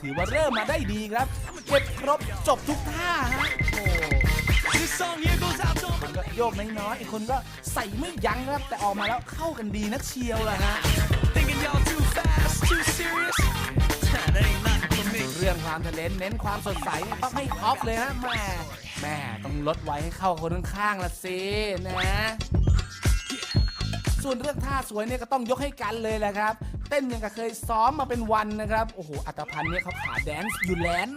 ถือว่าเริ่มมาได้ดีครับ เก็บครบจบทุกท่าฮะโอ้คนก็โยกน้อยๆอีกคนก็ใส่ไม่ยั้งครับ แต่ออกมาแล้วเข้ากันดีนักเชียวล่ะฮะเรื่องความทะเลนเน้นความสดใสต้องให้ออฟเลยฮะแม่แม่ต้องลดไว้ให้เข้าคนข้างๆละสินะ ส่วนเรื่องท่าสวยเนี่ยก็ต้องยกให้กันเลยแหละครับ เต้นยังกับเคยซ้อมมาเป็นวันนะครับ โอ้โห อัตพันธ์เนี่ยเขาขาแดนซ์อยู่แล้ว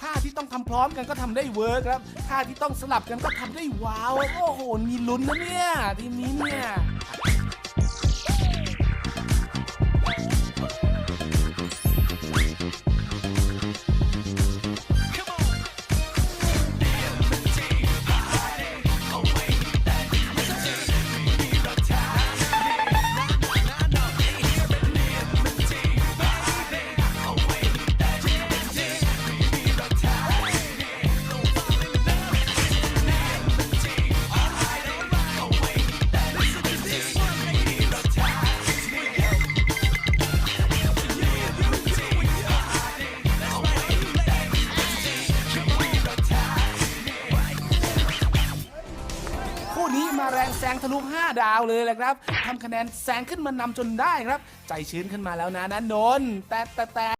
ท่าที่ต้องทำพร้อมกันก็ทำได้เวิร์คครับ ท่าที่ต้องสลับกันก็ทำได้ว้าว โอ้โห มีลุ้นนะเนี่ย ทีมนี้เนี่ย คู่นี้มาแรงแซงทะลุ 5 ดาวเลยแหละครับทำคะแนนแซงขึ้นมานำจนได้ครับ ใจชื้นขึ้นมาแล้วนะนะนนท์แต่แต่แต่